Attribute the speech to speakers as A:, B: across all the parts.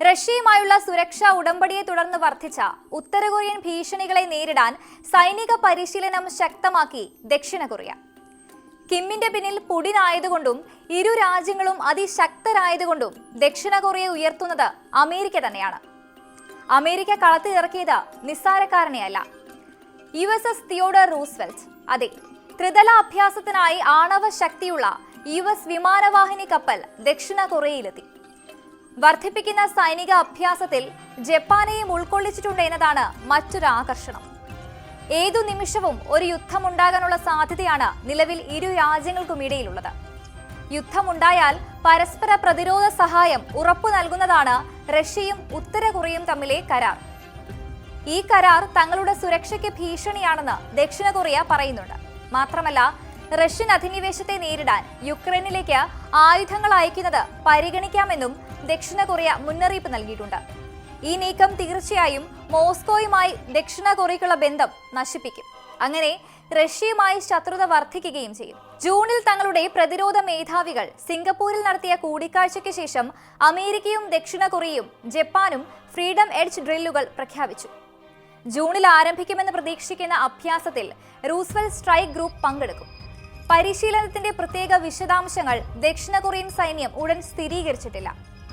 A: റഷ്യയുമായുള്ള സുരക്ഷാ ഉടമ്പടിയെ തുടർന്ന് വർദ്ധിച്ച ഉത്തര കൊറിയൻ ഭീഷണികളെ നേരിടാൻ സൈനിക പരിശീലനം ശക്തമാക്കി ദക്ഷിണ കൊറിയ. കിമ്മിന്റെ പിന്നിൽ പുടിനായതുകൊണ്ടും ഇരു രാജ്യങ്ങളും അതിശക്തരായതുകൊണ്ടും ദക്ഷിണ കൊറിയ ഉയർത്തുന്നത് അമേരിക്ക തന്നെയാണ്. അമേരിക്ക കളത്തിലിറക്കിയത് നിസ്സാരക്കാരനെയല്ല. U S S Theodore Roosevelt. അതെ ത്രിതല അഭ്യാസത്തിനായി ആണവ ശക്തിയുള്ള യു എസ് വിമാനവാഹിനി കപ്പൽ ദക്ഷിണ കൊറിയയിലെത്തി. വർദ്ധിപ്പിക്കുന്ന സൈനിക അഭ്യാസത്തിൽ ജപ്പാനെയും ഉൾക്കൊള്ളിച്ചിട്ടുണ്ട് എന്നതാണ് മറ്റൊരു ആകർഷണം. ഏതു നിമിഷവും ഒരു യുദ്ധമുണ്ടാകാനുള്ള സാധ്യതയാണ് നിലവിൽ ഇരു രാജ്യങ്ങൾക്കും ഇടയിലുള്ളത്. യുദ്ധമുണ്ടായാൽ പരസ്പര പ്രതിരോധ സഹായം ഉറപ്പു നൽകുന്നതാണ് റഷ്യയും ഉത്തര കൊറിയയും തമ്മിലെ കരാർ. ഈ കരാർ തങ്ങളുടെ സുരക്ഷയ്ക്ക് ഭീഷണിയാണെന്ന് ദക്ഷിണ കൊറിയ പറയുന്നുണ്ട്. മാത്രമല്ല റഷ്യൻ അധിനിവേശത്തെ നേരിടാൻ യുക്രൈനിലേക്ക് ആയുധങ്ങൾ അയക്കുന്നത് പരിഗണിക്കാമെന്നും ദക്ഷിണ കൊറിയ മുന്നറിയിപ്പ് നൽകിയിട്ടുണ്ട്. ഈ നീക്കം തീർച്ചയായും മോസ്കോയുമായി ദക്ഷിണ കൊറിയക്കുള്ള ബന്ധം നശിപ്പിക്കും. അങ്ങനെ റഷ്യയുമായി ശത്രുത വർദ്ധിക്കുകയും ചെയ്യും. ജൂണിൽ തങ്ങളുടെ പ്രതിരോധ മേധാവികൾ സിംഗപ്പൂരിൽ നടത്തിയ കൂടിക്കാഴ്ചയ്ക്ക് ശേഷം അമേരിക്കയും ദക്ഷിണ കൊറിയയും ജപ്പാനും ഫ്രീഡം എഡ്ജ് ഡ്രില്ലുകൾ പ്രഖ്യാപിച്ചു. ജൂണിൽ ആരംഭിക്കുമെന്ന് പ്രതീക്ഷിക്കുന്ന അഭ്യാസത്തിൽ റൂസ്വെൽ സ്ട്രൈക്ക് ഗ്രൂപ്പ് പങ്കെടുക്കും. പരിശീലനത്തിന്റെ പ്രത്യേക വിശദാംശങ്ങൾ ദക്ഷിണ കൊറിയൻ സൈന്യം ഉടൻ സ്ഥിരീകരിച്ചിട്ടില്ല.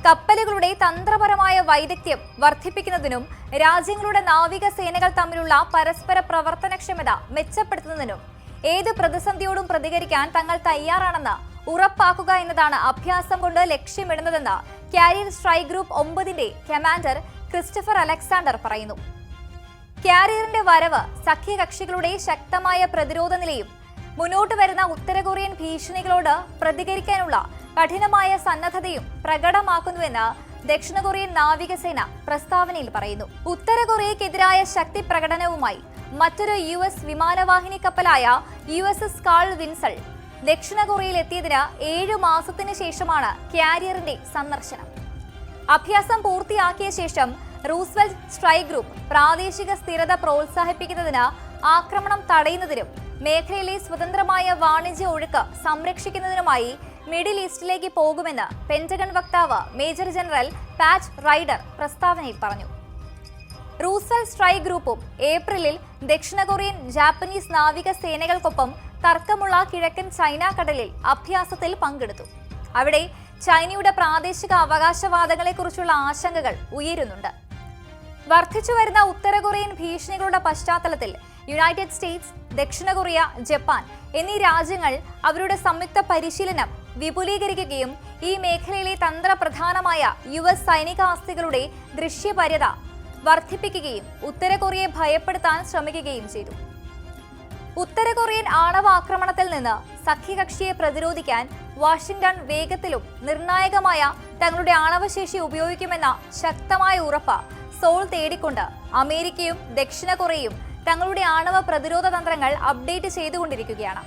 A: കപ്പലുകളുടെ തന്ത്രപരമായ വൈദഗ്ധ്യം വർദ്ധിപ്പിക്കുന്നതിനും രാജ്യങ്ങളുടെ നാവിക സേനകൾ തമ്മിലുള്ള പരസ്പര പ്രവർത്തനക്ഷമത മെച്ചപ്പെടുത്തുന്നതിനും ഏത് പ്രതിസന്ധിയോടും പ്രതികരിക്കാൻ തങ്ങൾ തയ്യാറാണെന്ന് ഉറപ്പാക്കുക എന്നതാണ് അഭ്യാസം കൊണ്ട് ലക്ഷ്യമിടുന്നതെന്ന് കാരിയർ സ്ട്രൈക്ക് ഗ്രൂപ്പ് ഒമ്പതിന്റെ കമാൻഡർ ക്രിസ്റ്റഫർ അലക്സാണ്ടർ പറയുന്നു. കാരിയറിന്റെ വരവ് സഖ്യകക്ഷികളുടെ ശക്തമായ പ്രതിരോധ നിലയും മുന്നോട്ട് വരുന്ന ഉത്തര കൊറിയൻ ഭീഷണികളോട് പ്രതികരിക്കാനുള്ള കഠിനമായ സന്നദ്ധതയും പ്രകടമാക്കുന്നുവെന്ന് ദക്ഷിണ കൊറിയൻ നാവികസേന പ്രസ്താവനയിൽ പറയുന്നു. ഉത്തര കൊറിയക്കെതിരായ ശക്തി പ്രകടനവുമായി മറ്റൊരു യു എസ് വിമാനവാഹിനി കപ്പലായ U S S Carl Vinson ദക്ഷിണ കൊറിയയിൽ എത്തിയതിന് ഏഴു മാസത്തിന് ശേഷമാണ് കാരിയറിന്റെ സന്ദർശനം. അഭ്യാസം പൂർത്തിയാക്കിയ ശേഷം റൂസ്വെൽ സ്ട്രൈക്ക് ഗ്രൂപ്പ് പ്രാദേശിക സ്ഥിരത പ്രോത്സാഹിപ്പിക്കുന്നതിന് ആക്രമണം തടയുന്നതിനും മേഖലയിലെ സ്വതന്ത്രമായ വാണിജ്യ ഒഴുക്ക് സംരക്ഷിക്കുന്നതിനുമായി മിഡിൽ ഈസ്റ്റിലേക്ക് പോകുമെന്ന് പെന്റഗൺ വക്താവ് മേജർ ജനറൽ പാച്ച് റൈഡർ പ്രസ്താവനയിൽ പറഞ്ഞു. റൂസൽ സ്ട്രൈക്ക് ഗ്രൂപ്പും ഏപ്രിലിൽ ദക്ഷിണ കൊറിയൻ ജാപ്പനീസ് നാവിക സേനകൾക്കൊപ്പം തർക്കമുള്ള കിഴക്കൻ ചൈന കടലിൽ അഭ്യാസത്തിൽ പങ്കെടുത്തു. അവിടെ ചൈനയുടെ പ്രാദേശിക അവകാശവാദങ്ങളെക്കുറിച്ചുള്ള ആശങ്കകൾ ഉയരുന്നുണ്ട്. വർദ്ധിച്ചു വരുന്ന ഉത്തര കൊറിയൻ ഭീഷണികളുടെ പശ്ചാത്തലത്തിൽ യുണൈറ്റഡ് സ്റ്റേറ്റ്സ് ദക്ഷിണ കൊറിയ ജപ്പാൻ എന്നീ രാജ്യങ്ങൾ അവരുടെ സംയുക്ത പരിശീലനം വിപുലീകരിക്കുകയും ഈ മേഖലയിലെ തന്ത്രപ്രധാനമായ യു എസ് സൈനിക ആസ്തികളുടെ ദൃശ്യപര്യത വർദ്ധിപ്പിക്കുകയും ഉത്തര കൊറിയയെ ഭയപ്പെടുത്താൻ ശ്രമിക്കുകയും ചെയ്തു. ഉത്തര കൊറിയൻ ആണവ ആക്രമണത്തിൽ നിന്ന് സഖ്യകക്ഷിയെ പ്രതിരോധിക്കാൻ വാഷിംഗ്ടൺ വേഗത്തിലും നിർണായകമായ തങ്ങളുടെ ആണവശേഷി ഉപയോഗിക്കുമെന്ന ശക്തമായ ഉറപ്പ് സോൾ തേടിക്കൊണ്ട് അമേരിക്കയും ദക്ഷിണ കൊറിയയും തങ്ങളുടെ ആണവ പ്രതിരോധ തന്ത്രങ്ങൾ അപ്ഡേറ്റ് ചെയ്തുകൊണ്ടിരിക്കുകയാണ്.